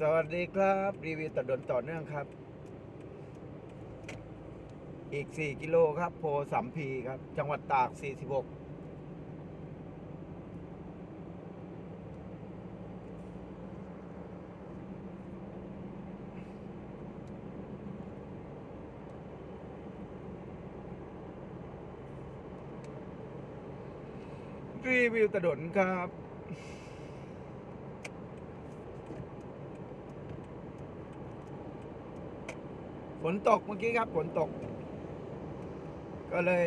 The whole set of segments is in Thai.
สวัสดีครับ รีวิวตัดดนต่อเนื่องครับ อีก 4 กิโลครับ โพสัมพีครับ จังหวัดตาก 46รีวิวตะดนครับ ฝนตกเมื่อกี้ครับฝนตก ก็เลย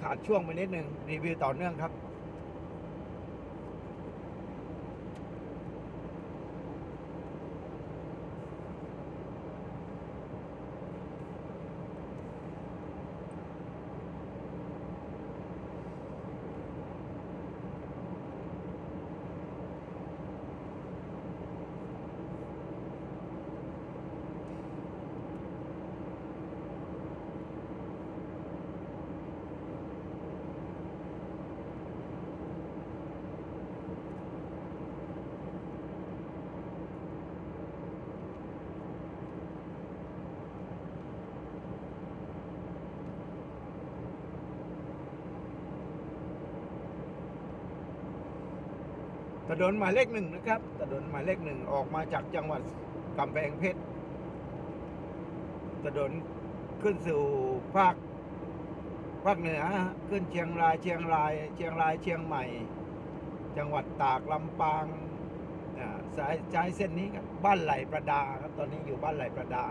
ขาดช่วงไปนิดหนึ่งรีวิวต่อเนื่องครับ ถนนหมายเลขหนึ่งนะครับถนนหมายเลขหนึ่งออกมาจากจังหวัดกำแพงเพชรถนนขึ้นสู่ภาคภาคเหนือขึ้นเชียงรายเชียงราย เชียงรายเชียงใหม่ จังหวัดตากลำปางสายใช้เส้นนี้ครับบ้านไหลประดาครับตอนนี้อยู่บ้านไหลประดา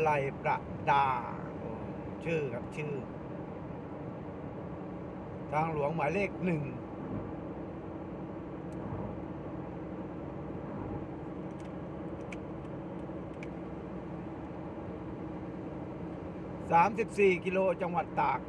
ไหลประดา ชื่อครับชื่อ ทางหลวงหมายเลขหนึ่งสามสิบสี่กิโลจังหวัดตาก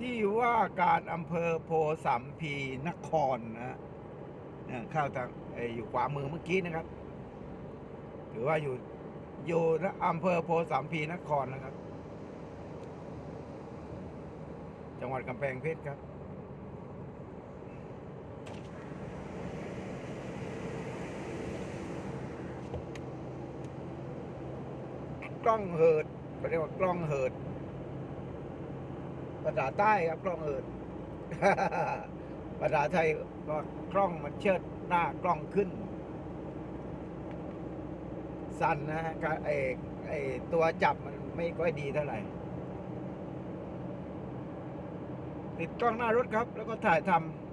ที่ว่าการอำเภอโพสัมพีนครนะเนี่ยเข้าทางออยู่ขวามือเมื่อกี้นะครับหรือว่าอยู่อยู่อำเภอโพสัมพีนครนะครับ จังหวัดกำแพงเพชรครับกล้องเหิดเรียกว่ากล้องเหิดาษาใต้ครับกล้องเอิดภาษาไทยก็กล้องมันเชิดหน้ากล้องขึ้น สั้นนะฮะไอไอตัวจับมันไม่ค่อยดีเท่าไหร่ ติดกล้องหน้ารถครับ แล้วก็ถ่ายทำ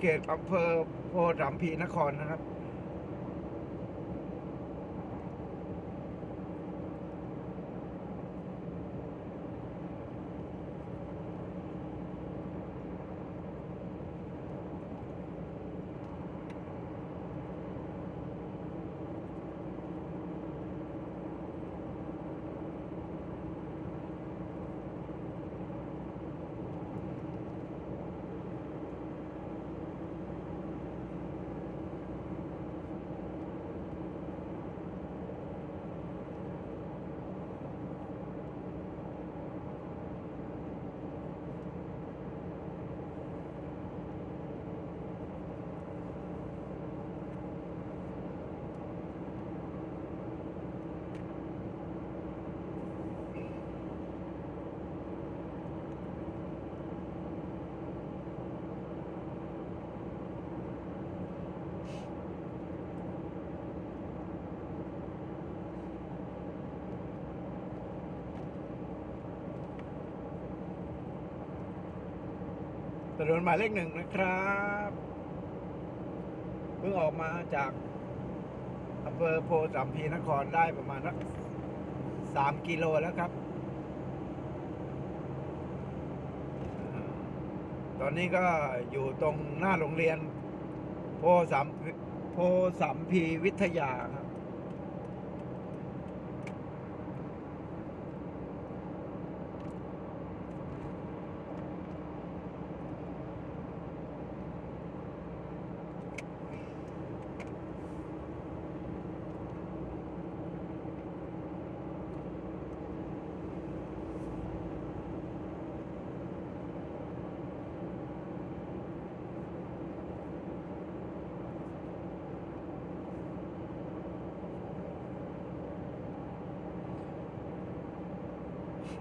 เขตอำเภอโพธิ์สามพีนครนะครับ ถนนหมายเลขหนึ่งนะครับ เพิ่งออกมาจากอำเภอโพสัมพีนครได้ประมาณสามกิโลแล้วครับ ตอนนี้ก็อยู่ตรงหน้าโรงเรียน โพสัมโพสัมพีวิทยาครับ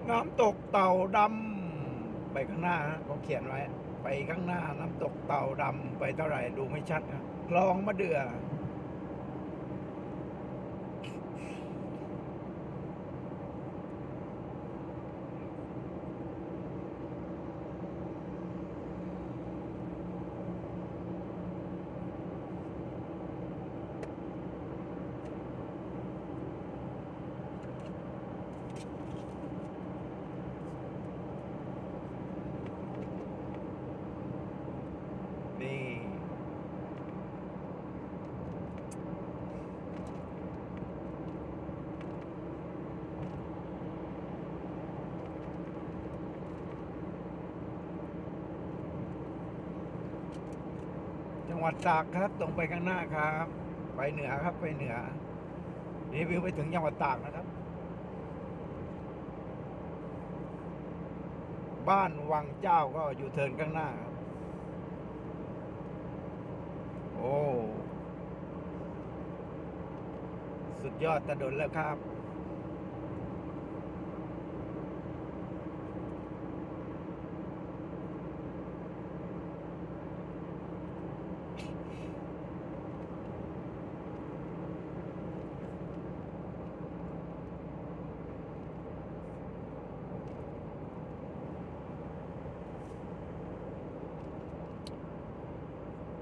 น้ำตกเต่าดำไปข้างหน้าฮะเขาเขียนไว้ ไปข้างหน้าน้ำตกเต่าดำไปเท่าไหร่ดูไม่ชัดครับคลองมะเดื่อ จั งหวัดตากครับตรงไปข้างหน้าครับ ไปเหนือครับไปเหนือรีวิวไปถึงจังหวัดตากนะครับ บ้านวังเจ้าก็อยู่เทินข้างหน้าครับ โอ้ สุดยอดตะดนแล้วครับ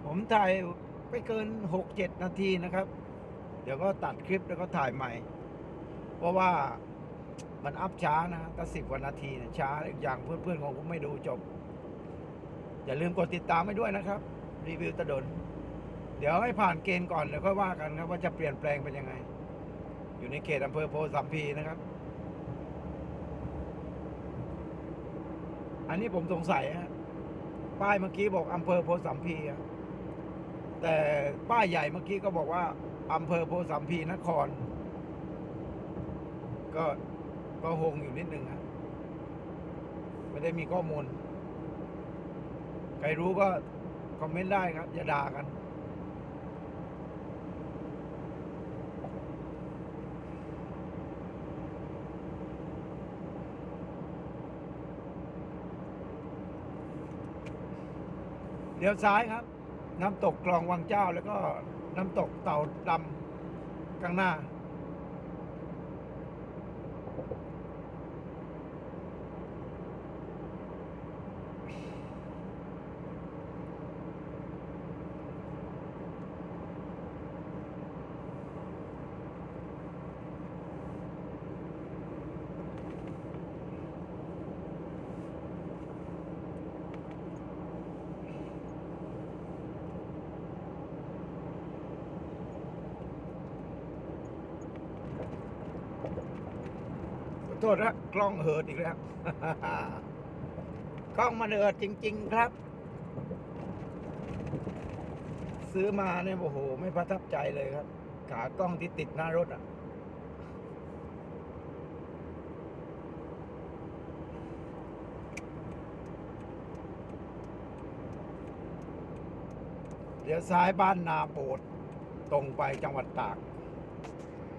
ผมถ่ายไปเกินหกเจ็ดนาทีนะครับ เดี๋ยวก็ตัดคลิปแล้วก็ถ่ายใหม่ เพราะว่ามันอัพช้านะถ้าสิบกว่านาทีเนี่ยช้าอีกอย่างเพื่อนๆของผมไม่ดูจบ อย่าลืมกดติดตามให้ด้วยนะครับ รีวิวตะดน เดี๋ยวให้ผ่านเกณฑ์ก่อนเดี๋ยวค่อยว่ากันครับว่าจะเปลี่ยนแปลงเป็นยังไง อยู่ในเขตอำเภอโพสัมพีนะครับ อันนี้ผมสงสัยฮะป้ายเมื่อกี้บอกอำเภอโพสัมพีอะ แต่ป้ายใหญ่เมื่อกี้ก็บอกว่าอำเภอโพสัมพีนคร ก็ก็หงอยู่นิดนึงครับไม่ได้มีข้อมูล ใครรู้ก็คอมเมนต์ได้ครับ อย่าด่ากัน เดี๋ยวซ้ายครับ น้ำตกคลองวังเจ้า แล้วก็น้ำตกเต่าดำข้างหน้า ษนะกล้องเหิดอีกแล้ว กล้องมันเหิดจริง ๆ ครับ ซื้อมาเนี่ยโอ้โห ไม่ประทับใจเลยครับ ขากล้องที่ติดหน้ารถอะเดี๋ยวซ้ายบ้านนาโบดตรงไปจังหวัดตาก